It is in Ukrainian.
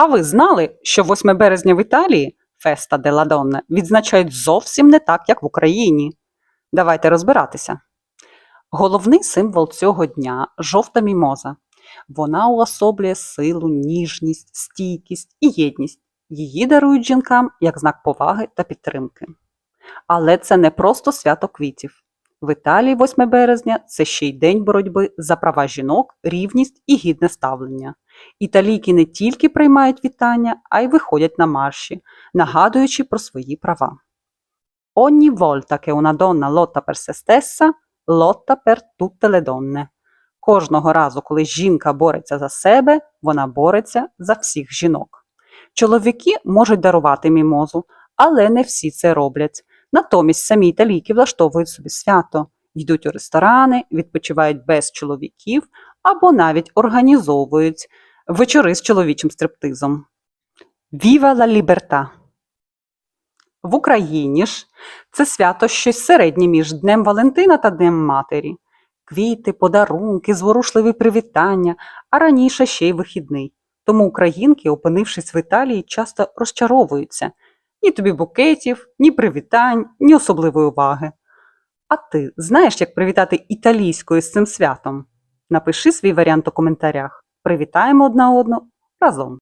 А ви знали, що 8 березня в Італії Феста де Донна відзначають зовсім не так, як в Україні? Давайте розбиратися. Головний символ цього дня жовта мімоза. Вона уособлює силу, ніжність, стійкість і єдність. Її дарують жінкам як знак поваги та підтримки. Але це не просто свято квітів. В Італії 8 березня це ще й день боротьби за права жінок, рівність і гідне ставлення. Італійки не тільки приймають вітання, а й виходять на марші, нагадуючи про свої права. Ogni volta che una donna lotta per se stessa, lotta per tutte le donne. Кожного разу, коли жінка бореться за себе, вона бореться за всіх жінок. Чоловіки можуть дарувати мімозу, але не всі це роблять. Натомість самі італійки влаштовують собі свято, йдуть у ресторани, відпочивають без чоловіків або навіть організовують вечори з чоловічим стриптизом. Viva la libertà! В Україні ж це свято щось середнє між Днем Валентина та Днем Матері. Квіти, подарунки, зворушливі привітання, а раніше ще й вихідний. Тому українки, опинившись в Італії, часто розчаровуються. Ні тобі букетів, ні привітань, ні особливої уваги. А ти знаєш, як привітати італійською з цим святом? Напиши свій варіант у коментарях. Привітаємо одна одну разом.